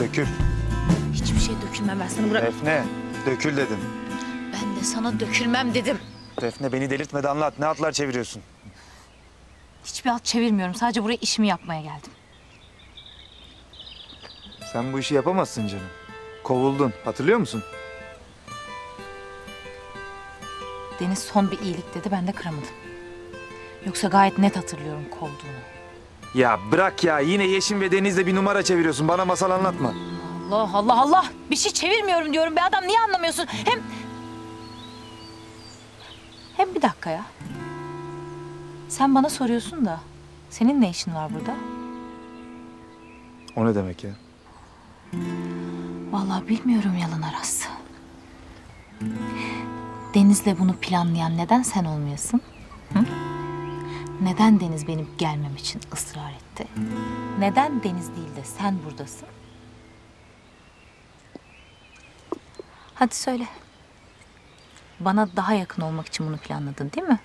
Dökül. Hiçbir şey dökülmem ben sana bırak. Defne, dökül dedim. Ben de sana dökülmem dedim. Defne beni delirtmeden anlat. Ne atlar çeviriyorsun? Hiçbir alt çevirmiyorum. Sadece buraya işimi yapmaya geldim. Sen bu işi yapamazsın canım. Kovuldun. Hatırlıyor musun? Deniz son bir iyilik dedi. Ben de kıramadım. Yoksa gayet net hatırlıyorum kovduğunu. Ya bırak ya. Yine Yeşim ve Deniz'le bir numara çeviriyorsun. Bana masal anlatma. Allah Allah Allah. Bir şey çevirmiyorum diyorum be adam. Niye anlamıyorsun? Hem... Hem bir dakika ya. Sen bana soruyorsun da. Senin ne işin var burada? O ne demek ya? Vallahi bilmiyorum Yalın Aras. Deniz'le bunu planlayan neden sen olmayasın? Hı? Neden Deniz benim gelmem için ısrar etti? Neden Deniz değil de sen buradasın? Hadi söyle. Bana daha yakın olmak için bunu planladın değil mi?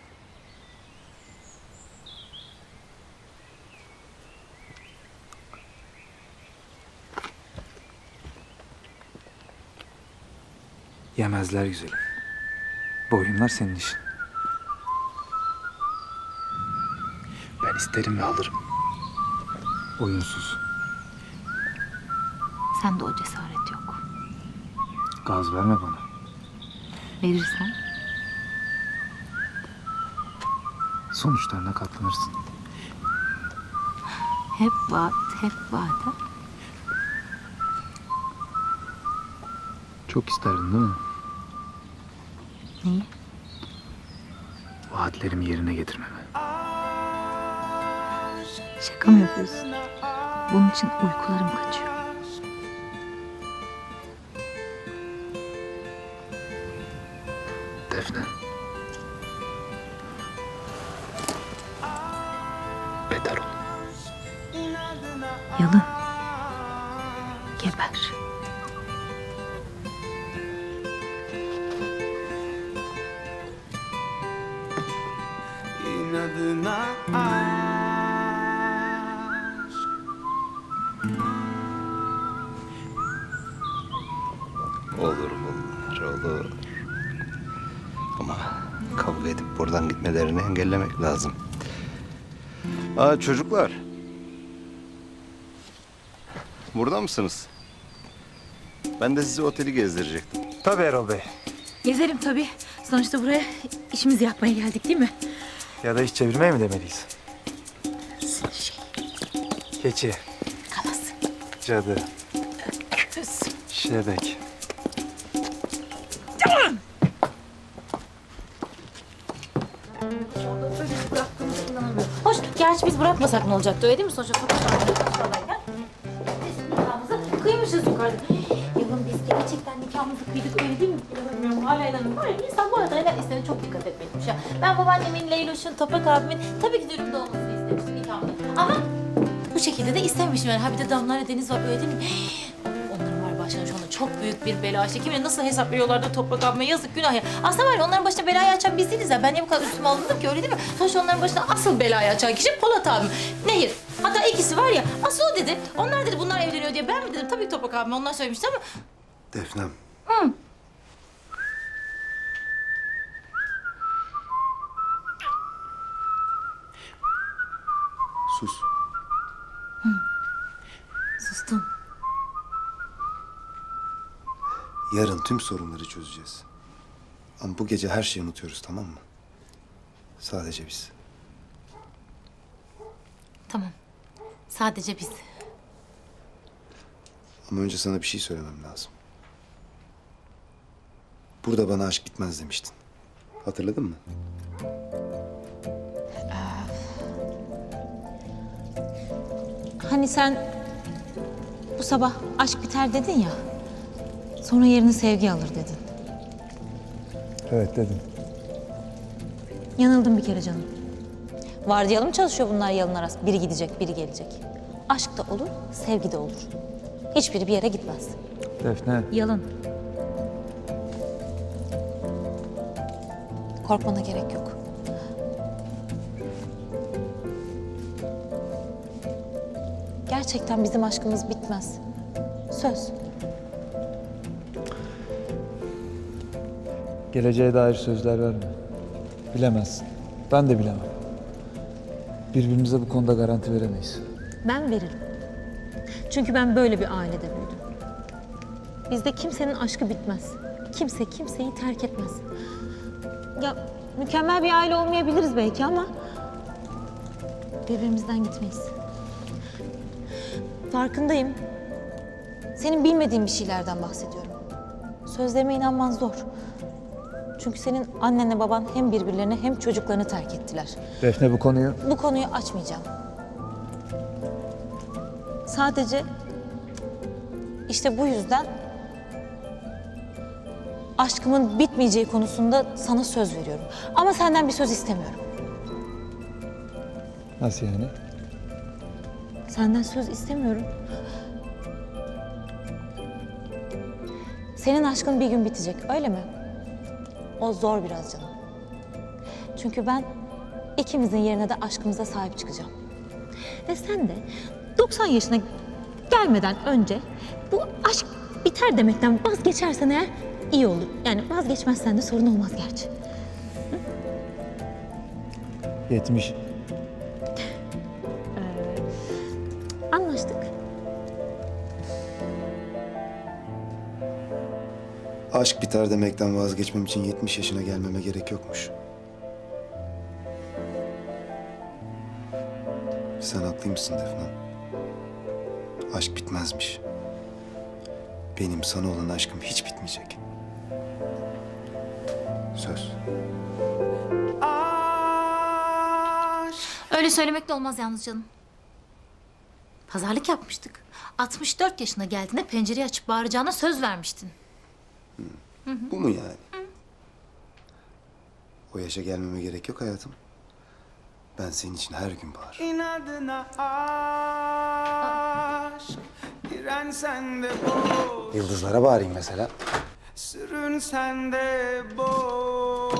Yemezler güzelim. Bu oyunlar senin işin. Ben isterim ve alırım. Oyunsuz. Sende o cesaret. Gaz verme bana. Verirsen Sonuçlarına katlanırsın. hep vaat, hep vaat. ha? Çok isterdin değil mi? Neyi? Vaatlerimi yerine getirmemi. Şaka mı yapıyorsun? Bunun için uykularım kaçıyor. Buradan gitmelerini engellemek lazım. Aa çocuklar. Burada mısınız? Ben de sizi oteli gezdirecektim. Tabii Erol Bey. Gezelim tabii. Sonuçta buraya işimizi yapmaya geldik değil mi? Ya da iş çevirmeye mi demeliyiz? Şey, Keçi, kalası, cadı, köz. şebek. Hoş, gerçi biz bırakmasak ne olacaktı öyle değil mi? Sonuçta sokak arkadaşlarlayken biz nikahımızı kıymışız yukarıda. Yılın biz gerçekten nikahımızı kıydık öyle değil mi? İnanamıyorum, hala inanamıyorum. Var ya insan bu arada helal istediğine çok dikkat etmeliymiş ya. Ben babaannemin, Leyloş'un, Toprak abimin tabii ki dürümde olmasını istemiştim nikahımda. Ama bu şekilde de istemişim yani. Ha bir de Damla'yla Deniz var öyle değil mi? çok büyük bir bela açtı. Kim bilir nasıl hesap veriyorlar da Toprak abime yazık günah ya. Aslında var ya onların başına belayı açan biz değiliz ya. Ben niye bu kadar üstüme alındım ki öyle değil mi? Sonuçta onların başına asıl belayı açan kişi Polat abim. Nehir. Hatta ikisi var ya asıl o dedi. Onlar dedi bunlar evleniyor diye. Ben mi dedim? Tabii ki Toprak abime onlar söylemişti ama Defnem. Sus. Yarın tüm sorunları çözeceğiz. Ama bu gece her şeyi unutuyoruz tamam mı? Sadece biz. Tamam. Sadece biz. Ama önce sana bir şey söylemem lazım. Burada bana aşk bitmez demiştin. Hatırladın mı? Hani sen bu sabah aşk biter dedin ya. Sonra yerini sevgi alır dedin. Evet dedim. Yanıldım bir kere canım. Vardiyalı mı çalışıyor bunlar yalın arası? Biri gidecek, biri gelecek. Aşk da olur, sevgi de olur. Hiçbiri bir yere gitmez. Defne. Yalın. Korkmana gerek yok. Gerçekten bizim aşkımız bitmez. Söz. Geleceğe dair sözler verme. Bilemezsin. Ben de bilemem. Birbirimize bu konuda garanti veremeyiz. Ben veririm. Çünkü ben böyle bir ailede büyüdüm. Bizde kimsenin aşkı bitmez. Kimse kimseyi terk etmez. Ya mükemmel bir aile olmayabiliriz belki ama birbirimizden gitmeyiz. Farkındayım. Senin bilmediğin bir şeylerden bahsediyorum. Sözlerime inanman zor. Çünkü senin annenle baban hem birbirlerini hem çocuklarını terk ettiler. Defne bu konuyu... Bu konuyu açmayacağım. Sadece işte bu yüzden aşkımın bitmeyeceği konusunda sana söz veriyorum. Ama senden bir söz istemiyorum. Nasıl yani? Senden söz istemiyorum. Senin aşkın bir gün bitecek, öyle mi? O zor biraz canım. Çünkü ben ikimizin yerine de aşkımıza sahip çıkacağım. Ve sen de 90 yaşına gelmeden önce bu aşk biter demekten vazgeçersen eğer iyi olur. Yani vazgeçmezsen de sorun olmaz gerçi. 70. Anlaştık. Aşk biter demekten vazgeçmem için 70 yaşına gelmeme gerek yokmuş. Sen haklıymışsın Defne. Aşk bitmezmiş. Benim sana olan aşkım hiç bitmeyecek. Söz. Öyle söylemek de olmaz yalnız canım. Pazarlık yapmıştık. 64 yaşına geldiğinde pencereyi açıp bağıracağına söz vermiştin. Bu mu yani? O yaşa gelmeme gerek yok hayatım. Ben senin için her gün bağırırım. İnadına aşk Dirensen de boş Yıldızlara bağırayım mesela. Sürünsen de boş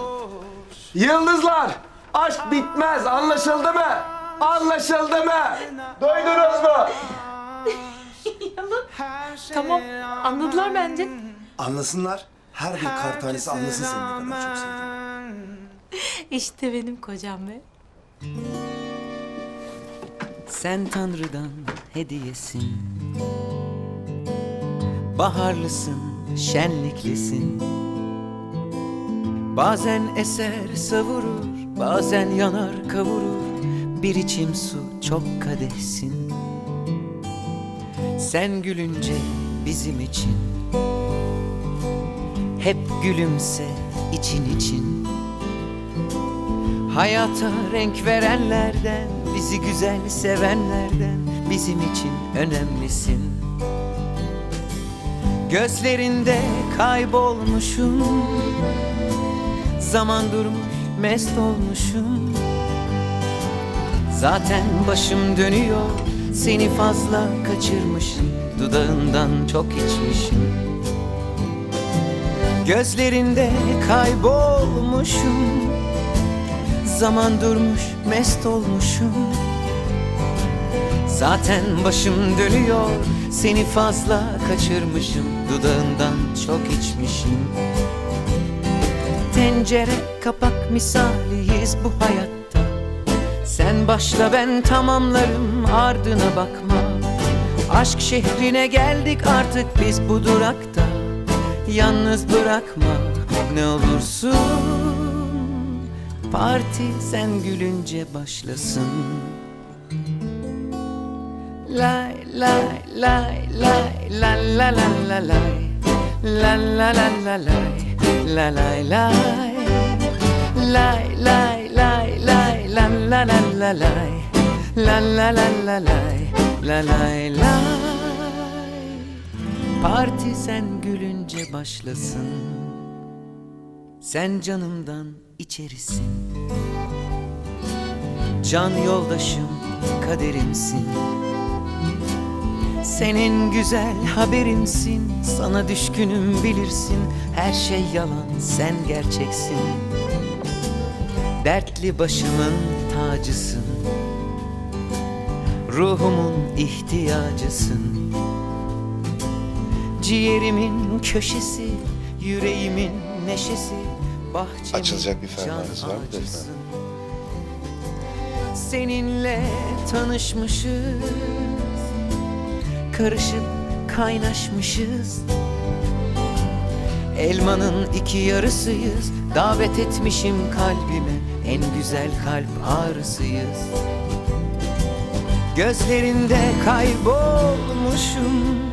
Yıldızlar! Aşk bitmez anlaşıldı mı? Anlaşıldı mı? Duydunuz mu? Şey Tamam, anladılar bence. Anlasınlar. Her bir kar tanesi anlasın seni ne kadar çok sevdiğimi. İşte benim kocam be. Sen Tanrı'dan hediyesin Baharlısın, şenliklisin Bazen eser savurur, bazen yanar kavurur Bir içim su çok kadehsin Sen gülünce bizim için Hep gülümse için için Hayata renk verenlerden, bizi güzel sevenlerden bizim için önemlisin. Gözlerinde kaybolmuşum, zaman durmuş mest olmuşum. Zaten başım dönüyor, seni fazla kaçırmışım, dudağından çok içmişim. Gözlerinde kaybolmuşum. Zaman durmuş mest olmuşum. Zaten başım dönüyor Seni fazla kaçırmışım. Dudağından çok içmişim. Tencere kapak misaliyiz bu hayatta. Sen başla ben tamamlarım ardına bakma. Aşk şehrine geldik artık biz bu durakta Yalnız bırakma ne olursun Parti sen gülünce başlasın Lay lay lay lay la la la la lay La la la la lay La lay lay Lay lay lay lay la la la la lay La la la la lay La lay lay Parti sen gülünce başlasın. Sen canımdan içerisin. Can yoldaşım kaderimsin. Senin güzel haberimsin Sana düşkünüm bilirsin. Her şey yalan sen gerçeksin. Dertli başımın tacısın. Ruhumun ihtiyacısın Ciğerimin köşesi Yüreğimin neşesi Bahçemin Açılacak bir fermuarınız can var mı Defne? Seninle tanışmışız Karışıp kaynaşmışız. Elmanın iki yarısıyız Davet etmişim kalbime En güzel kalp ağrısıyız. Gözlerinde kaybolmuşum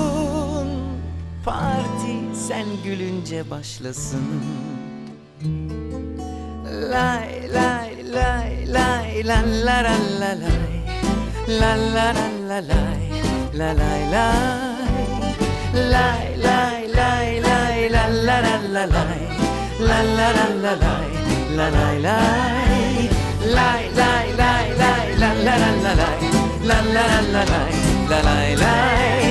Parti sen gülünce başlasın Lay lay lay lay la la la la lay La la la la lay La lay lay Lay lay lay lay la la la la lay La la la la lay La lay lay Lay lay lay lay la la la la lay La la la la lay La lay lay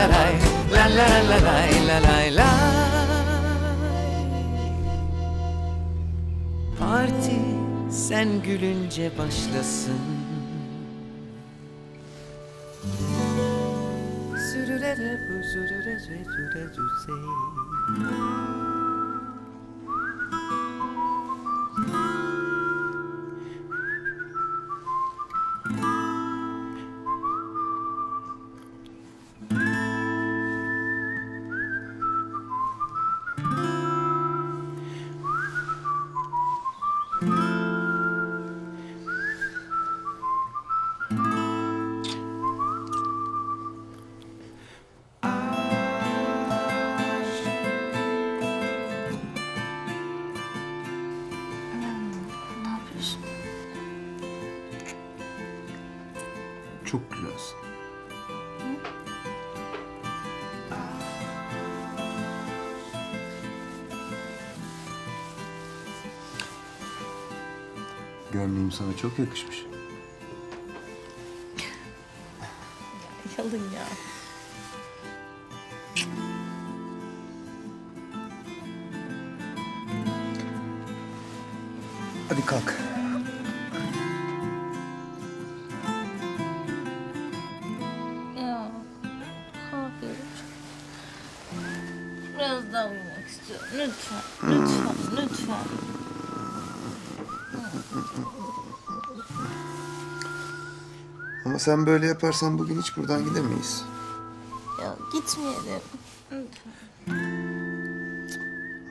la la la la lay La la la la lay La lay Parti sen gülünce başlasın Sürürere bu sürürere sürürere düzey. Sana çok yakışmış. Yalın ya. Hadi kalk. Ya. Hayır. Biraz daha uyumak istiyorum. Lütfen. Lütfen. Lütfen. Sen böyle yaparsan bugün hiç buradan gidemeyiz. Ya gitmeyelim.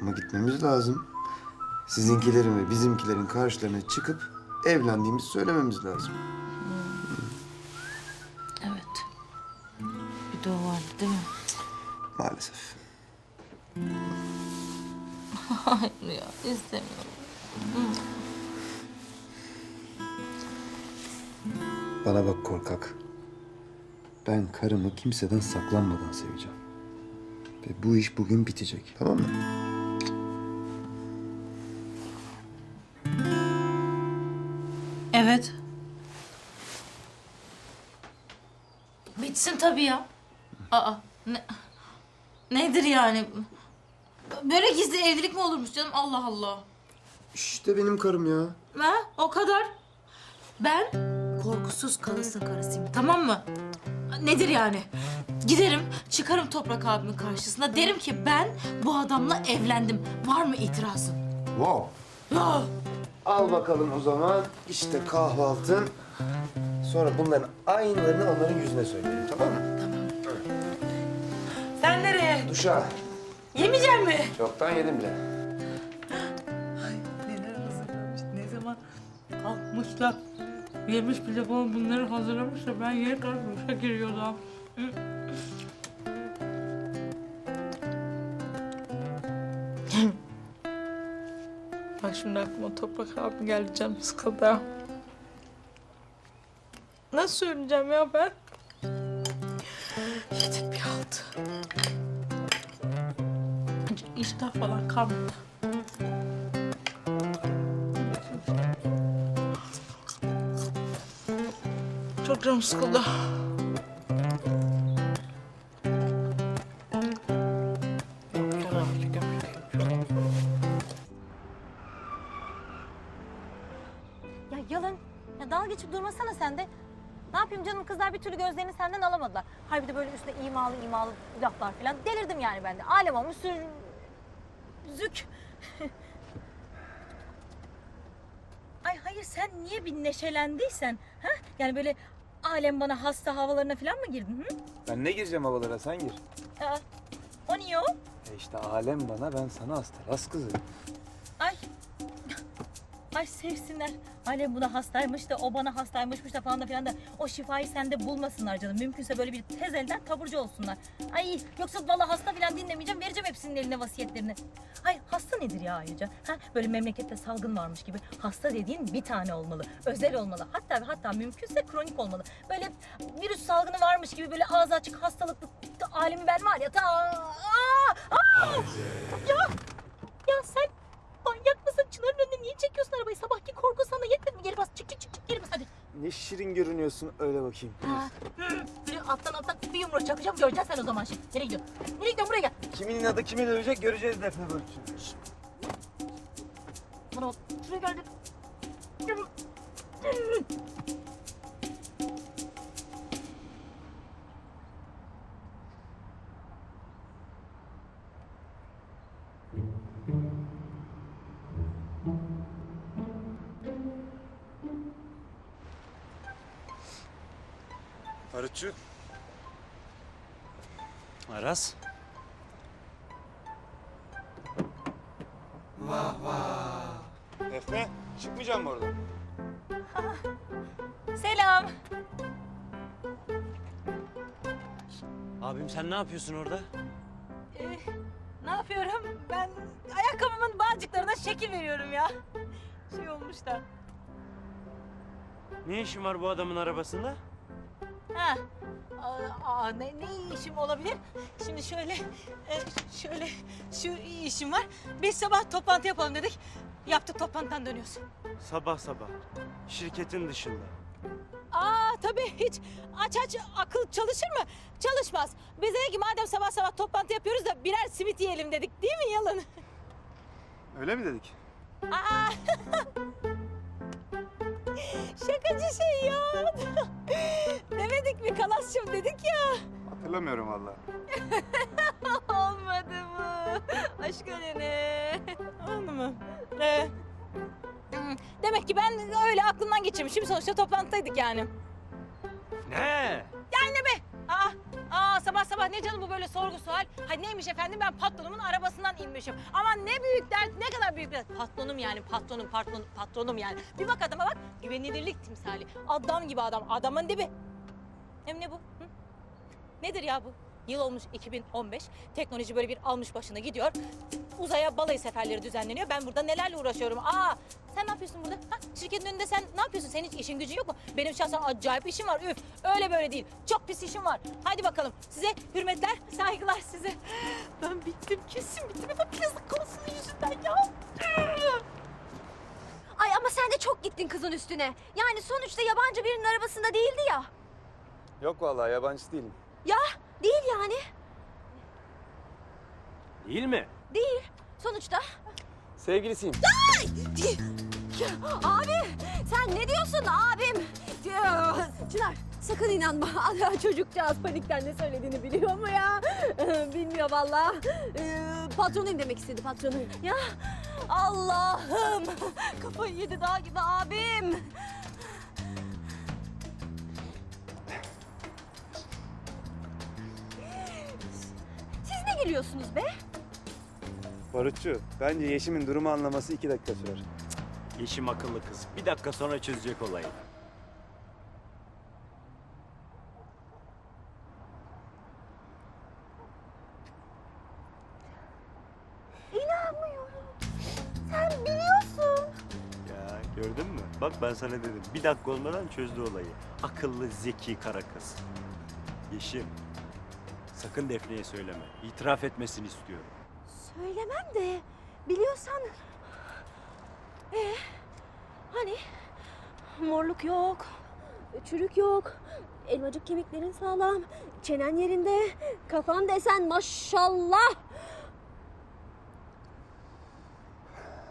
Ama gitmemiz lazım. Sizinkilerin ve bizimkilerin karşılarına çıkıp evlendiğimizi söylememiz lazım. Evet. Bir de o vardı değil mi? Maalesef. Hayır ya istemiyorum. Bana bak korkak. Ben karımı kimseden saklanmadan seveceğim. Ve bu iş bugün bitecek. Tamam mı? Evet. Bitsin tabii ya. Aa, ne, nedir yani? Böyle gizli evlilik mi olurmuş canım? Allah Allah. İşte benim karım ya. Ha, o kadar. Ben korkusuz kalasın karısıyım, tamam mı? Nedir yani? Giderim, çıkarım Toprak abimin karşısına. Derim ki ben bu adamla evlendim. Var mı itirazın? Wow. Ya, Al bakalım o zaman. İşte kahvaltın. Sonra bunların aynılarını onların yüzüne söyleyelim tamam mı? ben Duşa. Yemeyecek mi? Çoktan yedim bile. Neler hazırlamış, ne zaman kalkmışlar. Yemiş bile falan bunları hazırlamış da ben yere kalkmışa giriyordum. Bak şimdi aklıma Toprak abi geldi canım sıkıldı. Nasıl söyleyeceğim ya ben? Yedik bir altı. İştah falan kalmadı. Canım sıkıldı. Ya yalın. Ya dalga geçip durmasana sen de. Ne yapayım canım kızlar bir türlü gözlerini senden alamadılar. Hayır bir de böyle üstüne imalı imalı laflar falan. Delirdim yani ben de. Alem olmuş sür... Zük. Ay hayır sen niye bir neşelendiysen? Ha? Yani böyle alem bana hasta havalarına falan mı girdin? Hı? Ben ne gireceğim havalara sen gir. Aa, o niye o? E işte alem bana ben sana hasta. Ras kızı. Ay. Sevsinler. Alem buna hastaymış da o bana hastaymışmış da falan da filan da o şifayı sende bulmasınlar canım. Mümkünse böyle bir tez elden taburcu olsunlar. Ay yoksa valla hasta filan dinlemeyeceğim. Vereceğim hepsinin eline vasiyetlerini. Ay hasta nedir ya ayrıca? Ha, böyle memlekette salgın varmış gibi. Hasta dediğin bir tane olmalı. Özel olmalı. Hatta ve hatta mümkünse kronik olmalı. Böyle virüs salgını varmış gibi böyle ağzı açık hastalıklı alemi ben var ya ta... Aa, aa! Ya, ya sen çekiyorsun arabayı? Sabahki korku sana yetmedi mi? Geri bas. Çık çık çık çık. Geri bas hadi. Ne şirin görünüyorsun öyle bakayım. Ha. alttan alttan bir yumruk çakacağım. Göreceksin sen o zaman şimdi. Nereye gidiyorsun? Nereye gidiyorsun? Buraya gel. Kimin inadı kimin ölecek göreceğiz Defne Börçün. Bana bak. Şuraya gel. Barutçu. Aras. Defne çıkmayacağım mı oradan? Selam. Abim sen ne yapıyorsun orada? Ee, ne yapıyorum? Ben ayakkabımın bağcıklarına şekil veriyorum ya. Şey olmuş da. Ne işin var bu adamın arabasında? Ha. Aa, aa, ne, ne işim olabilir? Şimdi şöyle, e, şöyle şu işim var. Biz sabah toplantı yapalım dedik. Yaptık toplantıdan dönüyoruz. Sabah sabah. Şirketin dışında. Aa tabii hiç aç aç akıl çalışır mı? Çalışmaz. Biz dedik ki madem sabah sabah toplantı yapıyoruz da birer simit yiyelim dedik değil mi Yalın? Öyle mi dedik? Aa! Şakacı şey ya. Demedik mi kalasçım dedik ya. Hatırlamıyorum valla. Olmadı mı? Aşk ölene. Oldu mu? Ee, hmm, demek ki ben öyle aklımdan geçirmişim. Sonuçta toplantıdaydık yani. Ne? Yani ne be? Aa, aa sabah sabah ne canım bu böyle sorgu sual? Ha neymiş efendim ben patronumun arabasından inmişim. Ama ne büyük dert, ne kadar büyük dert. Patronum yani patronum, patron, patronum yani. Bir bak adama bak, güvenilirlik timsali. Adam gibi adam, adamın dibi. Hem ne bu? Hı? Nedir ya bu? Yıl olmuş 2015. Teknoloji böyle bir almış başına gidiyor. Uzaya balayı seferleri düzenleniyor. Ben burada nelerle uğraşıyorum. Aa, sen ne yapıyorsun burada? Ha? Şirketin önünde sen ne yapıyorsun? Senin hiç işin gücün yok mu? Benim şahsen acayip işim var. Üf, öyle böyle değil. Çok pis işim var. Hadi bakalım. Size hürmetler, saygılar size. Ben bittim, kesin bittim. Hep yazık konusunun yüzünden ya. Ay ama sen de çok gittin kızın üstüne. Yani sonuçta yabancı birinin arabasında değildi ya. Yok vallahi yabancı değilim. Ya değil yani. Değil mi? Değil. Sonuçta. Sevgilisiyim. Abi sen ne diyorsun abim? Çınar sakın inanma. Çocukcağız panikten ne söylediğini biliyor mu ya? Bilmiyor vallahi. Ee, patronuyum demek istedi patronuyum. Ya Allah'ım kafayı yedi dağ gibi abim. Gülüyorsunuz be? Barutçu, bence Yeşim'in durumu anlaması iki dakika sürer. Yeşim akıllı kız. Bir dakika sonra çözecek olayı. İnanmıyorum. Sen biliyorsun. Ya gördün mü? Bak ben sana dedim. Bir dakika olmadan çözdü olayı. Akıllı, zeki kara kız. Yeşim. Sakın Defne'ye söyleme. İtiraf etmesini istiyorum. Söylemem de biliyorsan... Ee, hani morluk yok, çürük yok, elmacık kemiklerin sağlam, çenen yerinde, kafan desen maşallah.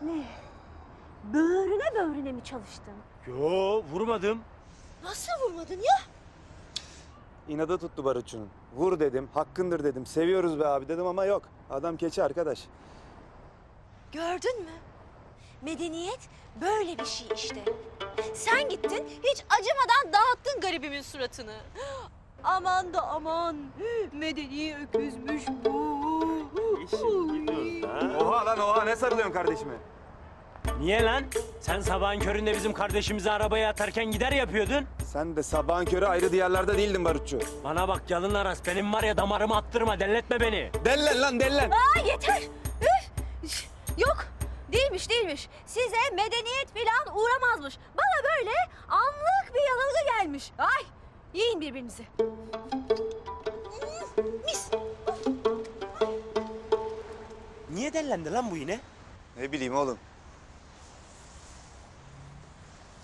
Ne? Böğrüne böğrüne mi çalıştın? Yo vurmadım. Nasıl vurmadın ya? İnada tuttu Barutçu'nun. Vur dedim, hakkındır dedim, seviyoruz be abi dedim ama yok. Adam keçi arkadaş. Gördün mü? Medeniyet böyle bir şey işte. Sen gittin hiç acımadan dağıttın garibimin suratını. Aman da aman medeni öküzmüş bu. Yeşim gidiyoruz ha. Oha lan oha ne sarılıyorsun kardeşime? Niye lan? Sen sabahın köründe bizim kardeşimizi arabaya atarken gider yapıyordun. Sen de sabahın körü ayrı diyarlarda değildin Barutçu. Bana bak yalın aras. Benim var ya damarımı attırma. Delletme beni. Dellen lan dellen. Aa yeter. Üf! Yok değilmiş değilmiş. Size medeniyet falan uğramazmış. Bana böyle anlık bir yanılgı gelmiş. Ay yiyin birbirinizi. Mis. Niye dellendi lan bu yine? Ne bileyim oğlum.